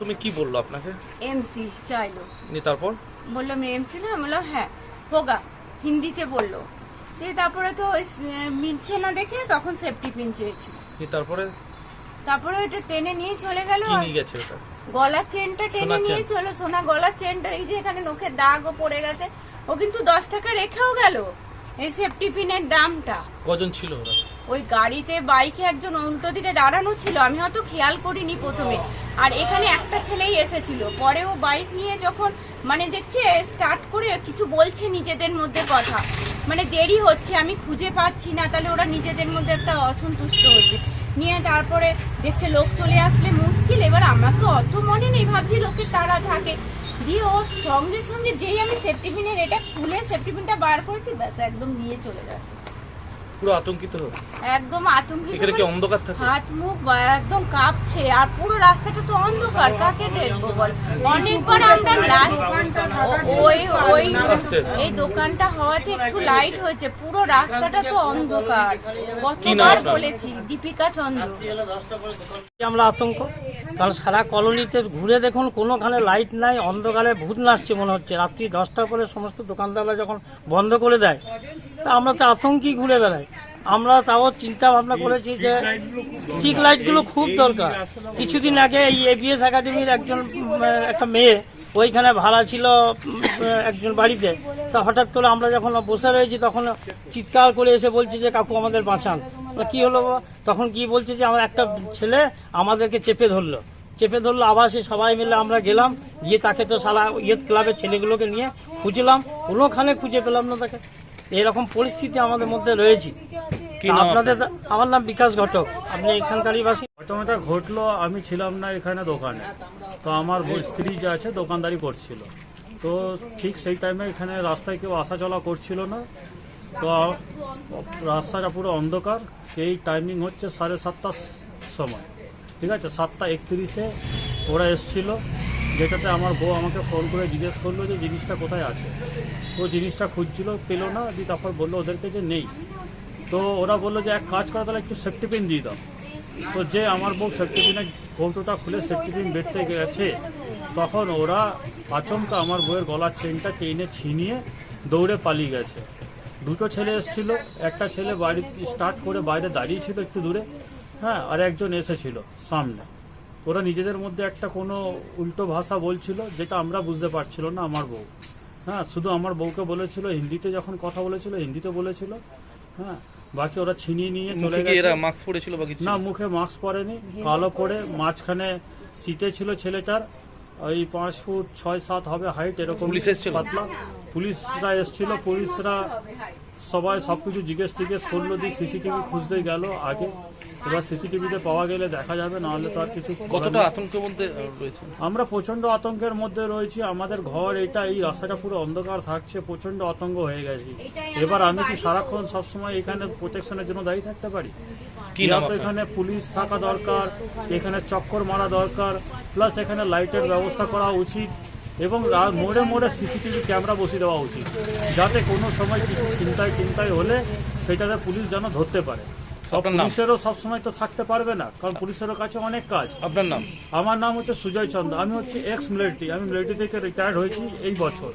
তুমি কি বলল আপনাকে? এমসি চাইলো। নি তারপর? বলল আমি এমসি না। আমি বললাম হ্যাঁ হোগা। হিন্দিতে বলল। দিয়ে তারপরে তো ওই মিলছে না দেখে তখন সেফটি পিন চেয়েছি। নি তারপরে? তারপরে ওটা টেনে নিয়ে চলে গেল কি নিয়ে গেছে ওটা? গলার চেনটা টেনে নিয়ে? চলো সোনা গলার চেনটা এই যে এখানে নখের দাগও পড়ে গেছে। ও কিন্তু দশ টাকা রেখেও গেল। এই পিনের দামটা। কজন ছিল ওরা? ওই গাড়িতে বাইকে একজন উল্টো দিকে দাঁড়ানো ছিল আমি হয়তো খেয়াল করিনি প্রথমে। আর এখানে একটা ছেলেই এসেছিল। পরে ও বাইক নিয়ে যখন মানে দেখছে স্টার্ট করে কিছু বলছে নিজেদের মধ্যে কথা। মানে দেরি হচ্ছে আমি খুঁজে পাচ্ছি না তাহলে ওরা নিজেদের মধ্যে একটা অসন্তুষ্ট হচ্ছে। নিয়ে তারপরে দেখছে লোক চলে আসলে মুশকিল এবার আমার তো অত মনে নেই ভাবছি লোকের তারা থাকে। দিয়ে ও সঙ্গে সঙ্গে যেই আমি সেফটি পিনের এটা খুলে সেফটি পিনটা বার করেছি ব্যাস একদম নিয়ে চলে গেছে। পুরো আতঙ্কিত একদম আতঙ্কিত এখানে কি অন্ধকার থাকে? হাত মুখ একদম কাঁপছে আর পুরো রাস্তাটা তো অন্ধকার কাকে দেখব বল? অনেকবার আমরা লাইট ওই ওই এই দোকানটা হওয়াতে একটু লাইট হয়েছে পুরো রাস্তাটা তো অন্ধকার। কতবার বলেছি দীপিকা চন্দ্র। আমরা আতঙ্ক। কারণ সারা কলোনিতে ঘুরে দেখুন, কোনোখানে লাইট নাই, অন্ধকারে ভূত নাচছে মনে হচ্ছে। রাত্রি দশটার পরে সমস্ত দোকানদাররা যখন বন্ধ করে দেয়, তা আমরা তো আতঙ্কই ঘুরে বেড়াই। আমরা তাও চিন্তা ভাবনা করেছি যে ঠিক লাইটগুলো খুব দরকার। কিছুদিন আগে এই এবিএস একাডেমির একজন একটা মেয়ে ওইখানে ভাড়া ছিল একজন বাড়িতে। তা হঠাৎ করে আমরা যখন বসে রয়েছি, তখন চিৎকার করে এসে বলছি যে, কাকু, আমাদের বাঁচান। কি হলো? তখন কি বলছে যে আমার একটা ছেলে আমাদেরকে চেপে ধরলো। চেপে ধরলো আবার সে সবাই মিলে আমরা গেলাম গিয়ে তাকে তো সারা ইয়েত ক্লাবের ছেলেগুলোকে নিয়ে খুঁজলাম কোনোখানে খুঁজে পেলাম না তাকে। এরকম পরিস্থিতি আমাদের মধ্যে রয়েছে। আপনাদের আমার নাম বিকাশ ঘটক। আপনি এখানকারই বাসী? ঘটনাটা ঘটলো আমি ছিলাম না এখানে দোকানে। তো আমার স্ত্রী যে আছে দোকানদারি করছিল। তো ঠিক সেই টাইমে এখানে রাস্তায় কেউ আসা চলা করছিল না। তো রাস্তাটা পুরো অন্ধকার এই টাইমিং হচ্ছে সাড়ে সাতটার সময়। ঠিক আছে? সাতটা একত্রিশে ওরা এসছিল। যেটাতে আমার বউ আমাকে ফোন করে জিজ্ঞেস করল যে, জিনিসটা কোথায় আছে? ও জিনিসটা খুঁজছিল, পেল না, দিয়ে তারপর বলল ওদেরকে যে, নেই। তো ওরা বলল যে, এক কাজ করো, তাহলে একটু সেফটি পিন দিয়ে দাও। তো যে আমার বউ সেফটি পিনের কৌটোটা খুলে সেফটি পিন বেরতে গেছে, তখন ওরা আচমকা আমার বউয়ের গলার চেনটা টেনে ছিনিয়ে দৌড়ে পালিয়ে গেছে। দুটো ছেলে এসেছিল একটা ছেলে বাড়ি স্টার্ট করে বাইরে দাঁড়িয়ে ছিল একটু দূরে হ্যাঁ আর একজন এসেছিল সামনে। ওরা নিজেদের মধ্যে একটা কোনো উল্টো ভাষা বলছিল যেটা আমরা বুঝতে পারছিল না আমার বউ। হ্যাঁ শুধু আমার বউকে বলেছিল হিন্দিতে যখন কথা বলেছিল হিন্দিতে বলেছিল হ্যাঁ বাকি ওরা ছিনিয়ে নিয়ে চলে গেছে। এরা মাস্ক পরেছিল বা কিছু? না মুখে মাস্ক পরেনি কালো করে মাঝখানে শীতে ছিল ছেলেটার ওই পাঁচ ফুট ছয় সাত হবে হাইট এরকম পুলিশ এসছিল? পাতলা। পুলিশরা এসেছিল পুলিশরা সবাই সব কিছু জিজ্ঞেস টিজ্ঞেস করল দিয়ে সিসিটিভি খুঁজতে গেল আগে। এবার সিসিটিভিতে পাওয়া গেলে দেখা যাবে নাহলে তো আর কিছু কতটা আতঙ্কের মধ্যে রয়েছে? আমরা প্রচণ্ড আতঙ্কের মধ্যে রয়েছি আমাদের ঘর এটা এই রাস্তাটা পুরো অন্ধকার থাকছে প্রচণ্ড আতঙ্ক হয়ে গেছে। এবার আমি কি সারাক্ষণ সবসময় এখানে প্রোটেকশনের জন্য দাঁড়িয়ে থাকতে পারি? এখানে পুলিশ থাকা দরকার এখানে চক্কর মারা দরকার প্লাস এখানে লাইটের ব্যবস্থা করা উচিত। এবং মোড়ে মোড়ে সিসিটিভি ক্যামেরা বসিয়ে দেওয়া উচিত। যাতে কোনো সময় কিছু চিন্তায় চিন্তায় হলে সেটাতে পুলিশ যেন ধরতে পারে। সব? পুলিশেরও সবসময় তো থাকতে পারবে না কারণ পুলিশেরও কাছে অনেক কাজ। আপনার নাম? আমার নাম হচ্ছে সুজয় চন্দ্র আমি হচ্ছে এক্স মিলিটারি আমি মিলিটারি থেকে রিটায়ার্ড হয়েছি এই বছর।